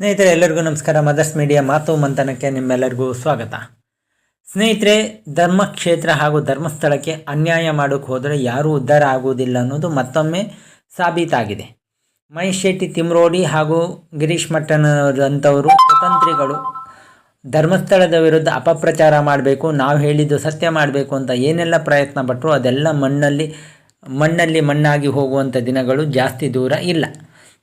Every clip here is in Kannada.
ಸ್ನೇಹಿತರೆ, ಎಲ್ಲರಿಗೂ ನಮಸ್ಕಾರ. ಮದರ್ಸ್ ಮೀಡಿಯಾ ಮಾತು ಮಂಥನಕ್ಕೆ ನಿಮ್ಮೆಲ್ಲರಿಗೂ ಸ್ವಾಗತ. ಸ್ನೇಹಿತರೆ, ಧರ್ಮಕ್ಷೇತ್ರ ಹಾಗೂ ಧರ್ಮಸ್ಥಳಕ್ಕೆ ಅನ್ಯಾಯ ಮಾಡೋಕ್ಕೆ ಹೋದರೆ ಯಾರೂ ಉದ್ಧಾರ ಆಗುವುದಿಲ್ಲ ಅನ್ನೋದು ಮತ್ತೊಮ್ಮೆ ಸಾಬೀತಾಗಿದೆ. ಮಹೇಶ್ ಶೆಟ್ಟಿ ತಿಮ್ರೋಡಿ ಹಾಗೂ ಗಿರೀಶ್ ಮಟ್ಟನಂಥವರು ಸ್ವತಂತ್ರಿಗಳು ಧರ್ಮಸ್ಥಳದ ವಿರುದ್ಧ ಅಪಪ್ರಚಾರ ಮಾಡಬೇಕು, ನಾವು ಹೇಳಿದ್ದು ಸತ್ಯ ಮಾಡಬೇಕು ಅಂತ ಏನೆಲ್ಲ ಪ್ರಯತ್ನ ಪಟ್ಟರು ಅದೆಲ್ಲ ಮಣ್ಣಲ್ಲಿ ಮಣ್ಣಲ್ಲಿ ಮಣ್ಣಾಗಿ ಹೋಗುವಂಥ ದಿನಗಳು ಜಾಸ್ತಿ ದೂರ ಇಲ್ಲ.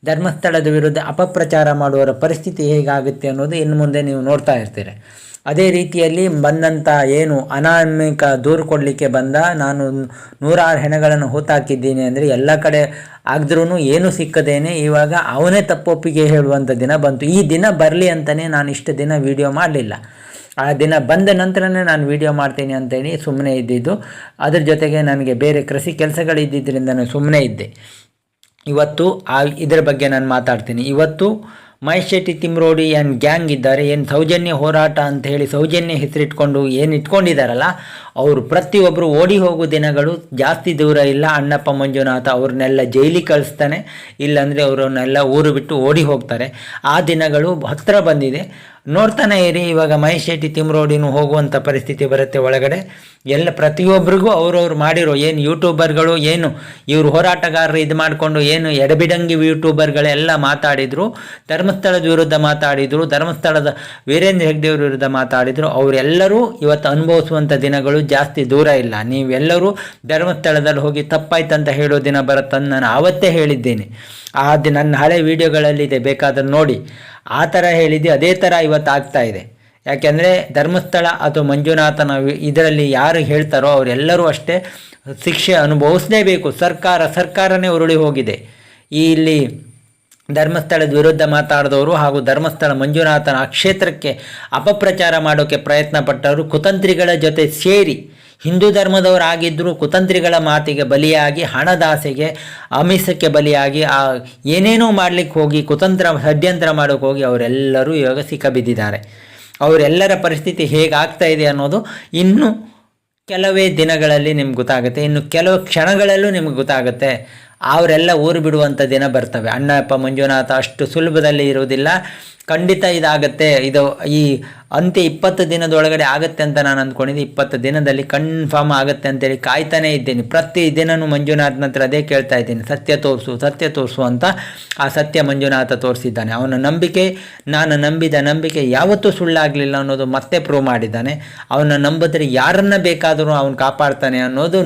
ಧರ್ಮಸ್ಥಳದ ವಿರುದ್ಧ ಅಪಪ್ರಚಾರ ಮಾಡುವರ ಪರಿಸ್ಥಿತಿ ಹೇಗಾಗುತ್ತೆ ಅನ್ನೋದು ಇನ್ನು ಮುಂದೆ ನೀವು ನೋಡ್ತಾ ಇರ್ತೀರಿ. ಅದೇ ರೀತಿಯಲ್ಲಿ ಬಂದಂಥ ಏನು ಅನಾಮಿಕ ದೂರು ಕೊಡಲಿಕ್ಕೆ ಬಂದ ನಾನು ನೂರಾರು ಹೆಣಗಳನ್ನು ಹೂತಾಕಿದ್ದೀನಿ ಅಂದರೆ ಎಲ್ಲ ಕಡೆ ಆಗಿದ್ರೂ ಏನೂ ಸಿಕ್ಕದೇನೆ ಇವಾಗ ಅವನೇ ತಪ್ಪೊಪ್ಪಿಗೆ ಹೇಳುವಂಥ ದಿನ ಬಂತು. ಈ ದಿನ ಬರಲಿ ಅಂತಲೇ ನಾನು ಇಷ್ಟು ದಿನ ವೀಡಿಯೋ ಮಾಡಲಿಲ್ಲ. ಆ ದಿನ ಬಂದ ನಂತರನೇ ನಾನು ವೀಡಿಯೋ ಮಾಡ್ತೀನಿ ಅಂತೇಳಿ ಸುಮ್ಮನೆ ಇದ್ದಿದ್ದು. ಅದ್ರ ಜೊತೆಗೆ ನನಗೆ ಬೇರೆ ಕೃಷಿ ಕೆಲಸಗಳಿದ್ದಿದ್ದರಿಂದ ಸುಮ್ಮನೆ ಇದ್ದೆ. ಇವತ್ತು ಆ ಇದರ ಬಗ್ಗೆ ನಾನು ಮಾತಾಡ್ತೀನಿ. ಇವತ್ತು ಮಹೇಶ್ ಶೆಟ್ಟಿ ತಿಮ್ರೋಡಿ ಏನು ಗ್ಯಾಂಗ್ ಇದ್ದಾರೆ, ಏನು ಸೌಜನ್ಯ ಹೋರಾಟ ಅಂತ ಹೇಳಿ ಸೌಜನ್ಯ ಹೆಸರಿಟ್ಕೊಂಡು ಏನು ಇಟ್ಕೊಂಡಿದ್ದಾರಲ್ಲ ಅವರು ಪ್ರತಿಯೊಬ್ಬರು ಓಡಿ ಹೋಗೋ ದಿನಗಳು ಜಾಸ್ತಿ ದೂರ ಇಲ್ಲ. ಅಣ್ಣಪ್ಪ ಮಂಜುನಾಥ ಅವ್ರನ್ನೆಲ್ಲ ಜೈಲಿಗೆ ಕಳಿಸ್ತಾನೆ, ಇಲ್ಲಾಂದರೆ ಅವರನ್ನೆಲ್ಲ ಊರು ಬಿಟ್ಟು ಓಡಿ ಹೋಗ್ತಾರೆ. ಆ ದಿನಗಳು ಹತ್ತಿರ ಬಂದಿದೆ. ನೋಡ್ತಾನೆ ಇರಿ, ಇವಾಗ ಮಹೇಶ್ ಶೆಟ್ಟಿ ತಿಮ್ರೋಡಿನೂ ಹೋಗುವಂಥ ಪರಿಸ್ಥಿತಿ ಬರುತ್ತೆ ಒಳಗಡೆ. ಎಲ್ಲ ಪ್ರತಿಯೊಬ್ಬರಿಗೂ ಅವ್ರವ್ರು ಮಾಡಿರೋ ಏನು ಯೂಟ್ಯೂಬರ್ಗಳು, ಏನು ಇವರು ಹೋರಾಟಗಾರರು ಇದು ಮಾಡಿಕೊಂಡು ಏನು ಎಡಬಿಡಂಗಿ ಯೂಟ್ಯೂಬರ್ಗಳೆಲ್ಲ ಮಾತಾಡಿದರು, ಧರ್ಮಸ್ಥಳದ ವಿರುದ್ಧ ಮಾತಾಡಿದರು, ಧರ್ಮಸ್ಥಳದ ವೀರೇಂದ್ರ ಹೆಗ್ಡೆಯವ್ರ ವಿರುದ್ಧ ಮಾತಾಡಿದರು, ಅವರೆಲ್ಲರೂ ಇವತ್ತು ಅನುಭವಿಸುವಂಥ ದಿನಗಳು ಜಾಸ್ತಿ ದೂರ ಇಲ್ಲ. ನೀವೆಲ್ಲರೂ ಧರ್ಮಸ್ಥಳದಲ್ಲಿ ಹೋಗಿ ತಪ್ಪಾಯ್ತಂತ ಹೇಳೋ ದಿನ ಬರುತ್ತಂದು ನಾನು ಆವತ್ತೇ ಹೇಳಿದ್ದೇನೆ. ದಿನ ನನ್ನ ಹಳೆ ವಿಡಿಯೋಗಳಲ್ಲಿದೆ ಬೇಕಾದ್ರೆ ನೋಡಿ. ಆ ಥರ ಹೇಳಿದ್ದು, ಅದೇ ಥರ ಇವತ್ತು ಆಗ್ತಾ ಇದೆ. ಯಾಕೆಂದರೆ ಧರ್ಮಸ್ಥಳ ಅಥವಾ ಮಂಜುನಾಥನ ಇದರಲ್ಲಿ ಯಾರು ಹೇಳ್ತಾರೋ ಅವರೆಲ್ಲರೂ ಅಷ್ಟೇ ಶಿಕ್ಷೆ ಅನುಭವಿಸಲೇಬೇಕು. ಸರ್ಕಾರ, ಸರ್ಕಾರನೇ ಉರುಳಿ ಹೋಗಿದೆ. ಈ ಇಲ್ಲಿ ಧರ್ಮಸ್ಥಳದ ವಿರುದ್ಧ ಮಾತಾಡಿದವರು ಹಾಗೂ ಧರ್ಮಸ್ಥಳ ಮಂಜುನಾಥನ ಆ ಕ್ಷೇತ್ರಕ್ಕೆ ಅಪಪ್ರಚಾರ ಮಾಡೋಕ್ಕೆ ಪ್ರಯತ್ನ ಪಟ್ಟವರು ಕುತಂತ್ರಿಗಳ ಜೊತೆ ಸೇರಿ ಹಿಂದೂ ಧರ್ಮದವರಾಗಿದ್ದರೂ ಕುತಂತ್ರಿಗಳ ಮಾತಿಗೆ ಬಲಿಯಾಗಿ, ಹಣದಾಸೆಗೆ ಅಮಿಸಕ್ಕೆ ಬಲಿಯಾಗಿ, ಆ, ಏನೇನೋ ಮಾಡಲಿಕ್ಕೆ ಹೋಗಿ, ಕುತಂತ್ರ, ಷಡ್ಯಂತ್ರ ಮಾಡೋಕ್ಕೆ ಹೋಗಿ ಅವರೆಲ್ಲರೂ ಇವಾಗ ಸಿಕ್ಕಬಿದ್ದಿದ್ದಾರೆ ಅವರೆಲ್ಲರ ಪರಿಸ್ಥಿತಿ ಹೇಗಾಗ್ತಾ ಇದೆ ಅನ್ನೋದು ಇನ್ನು ಕೆಲವೇ ದಿನಗಳಲ್ಲಿ ನಿಮ್ಗೆ ಗೊತ್ತಾಗುತ್ತೆ. ಇನ್ನು ಕೆಲವು ಕ್ಷಣಗಳಲ್ಲೂ ನಿಮ್ಗೆ ಗೊತ್ತಾಗುತ್ತೆ. ಅವರೆಲ್ಲ ಊರು ಬಿಡುವಂಥ ದಿನ ಬರ್ತವೆ. ಅಣ್ಣಪ್ಪ ಮಂಜುನಾಥ ಅಷ್ಟು ಸುಲಭದಲ್ಲಿ ಇರುವುದಿಲ್ಲ. ಖಂಡಿತ ಇದಾಗತ್ತೆ. ಇದು ಈ ಅಂತ್ಯ ಇಪ್ಪತ್ತು ದಿನದೊಳಗಡೆ ಆಗುತ್ತೆ ಅಂತ ನಾನು ಅಂದ್ಕೊಂಡಿದ್ದೆ. ಇಪ್ಪತ್ತು ದಿನದಲ್ಲಿ ಕನ್ಫರ್ಮ್ ಆಗುತ್ತೆ ಅಂತೇಳಿ ಕಾಯ್ತಾನೇ ಇದ್ದೀನಿ. ಪ್ರತಿ ದಿನನೂ ಮಂಜುನಾಥನ ಹತ್ರ ಅದೇ ಕೇಳ್ತಾ ಇದ್ದೀನಿ. ಸತ್ಯ ತೋರಿಸು ಸತ್ಯ ತೋರಿಸು ಅಂತ ಆ ಸತ್ಯ ಮಂಜುನಾಥ ತೋರಿಸಿದ್ದಾನೆ. ಅವನ ನಂಬಿಕೆ, ನಾನು ನಂಬಿದ ನಂಬಿಕೆ ಯಾವತ್ತೂ ಸುಳ್ಳಾಗಲಿಲ್ಲ ಅನ್ನೋದು ಮತ್ತೆ ಪ್ರೂವ್ ಮಾಡಿದ್ದಾನೆ. ಅವನ ನಂಬಿದ್ರೆ ಯಾರನ್ನ ಬೇಕಾದರೂ ಅವನು ಕಾಪಾಡ್ತಾನೆ ಅನ್ನೋದು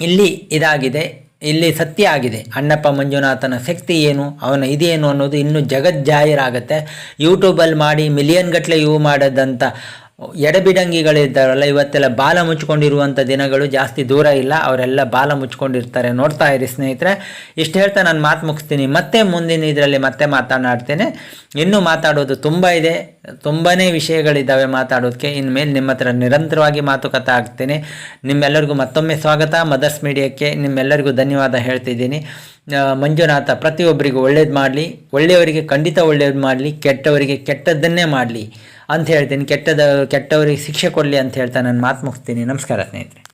ಇಲ್ಲಿ ಇದಾಗಿದೆ. ಇಲ್ಲಿ ಸತ್ಯ ಆಗಿದೆ. ಅಣ್ಣಪ್ಪ ಮಂಜುನಾಥನ ಶಕ್ತಿ ಏನು, ಅವನ ಇದೇನು ಅನ್ನೋದು ಇನ್ನೂ ಜಗಜ್ಜಾಹೀರಾಗುತ್ತೆ. ಯೂಟ್ಯೂಬಲ್ಲಿ ಮಾಡಿ ಮಿಲಿಯನ್ ಗಟ್ಟಲೆ ಇವು ಮಾಡೋದಂಥ ಎಡಬಿಡಂಗಿಗಳಿದ್ದಾರಲ್ಲ, ಇವತ್ತೆಲ್ಲ ಬಾಲ ಮುಚ್ಕೊಂಡಿರುವಂಥ ದಿನಗಳು ಜಾಸ್ತಿ ದೂರ ಇಲ್ಲ, ಅವರೆಲ್ಲ ಬಾಲ ಮುಚ್ಕೊಂಡಿರ್ತಾರೆ. ನೋಡ್ತಾ ಇರಿ ಸ್ನೇಹಿತರೆ, ಇಷ್ಟು ಹೇಳ್ತಾ ನಾನು ಮಾತು ಮುಗಿಸ್ತೀನಿ. ಮತ್ತೆ ಮುಂದಿನ ಇದರಲ್ಲಿ ಮತ್ತೆ ಮಾತನಾಡ್ತೇನೆ. ಇನ್ನೂ ಮಾತಾಡೋದು ತುಂಬ ಇದೆ ತುಂಬಾ ವಿಷಯಗಳಿದ್ದಾವೆ ಮಾತಾಡೋದಕ್ಕೆ ಇನ್ಮೇಲೆ ನಿಮ್ಮ ಹತ್ರ ನಿರಂತರವಾಗಿ ಮಾತುಕತೆ ಆಗ್ತೇನೆ. ನಿಮ್ಮೆಲ್ಲರಿಗೂ ಮತ್ತೊಮ್ಮೆ ಸ್ವಾಗತ. ಮದರ್ಸ್ ಮೀಡಿಯಾಕ್ಕೆ ನಿಮ್ಮೆಲ್ಲರಿಗೂ ಧನ್ಯವಾದ ಹೇಳ್ತಿದ್ದೀನಿ. ಮಂಜುನಾಥ, ಪ್ರತಿಯೊಬ್ಬರಿಗೂ ಒಳ್ಳೇದು ಮಾಡಲಿ, ಒಳ್ಳೆಯವರಿಗೆ ಖಂಡಿತ ಒಳ್ಳೇದು ಮಾಡಲಿ, ಕೆಟ್ಟವರಿಗೆ ಕೆಟ್ಟದ್ದನ್ನೇ ಮಾಡಲಿ ಅಂತ ಹೇಳ್ತೀನಿ. ಕೆಟ್ಟದ, ಕೆಟ್ಟವರಿಗೆ ಶಿಕ್ಷೆ ಕೊಡಲಿ ಅಂತ ಹೇಳ್ತಾ ನಾನು ಮಾತು ಮುಗಿಸ್ತೀನಿ. ನಮಸ್ಕಾರ ಸ್ನೇಹಿತರೆ.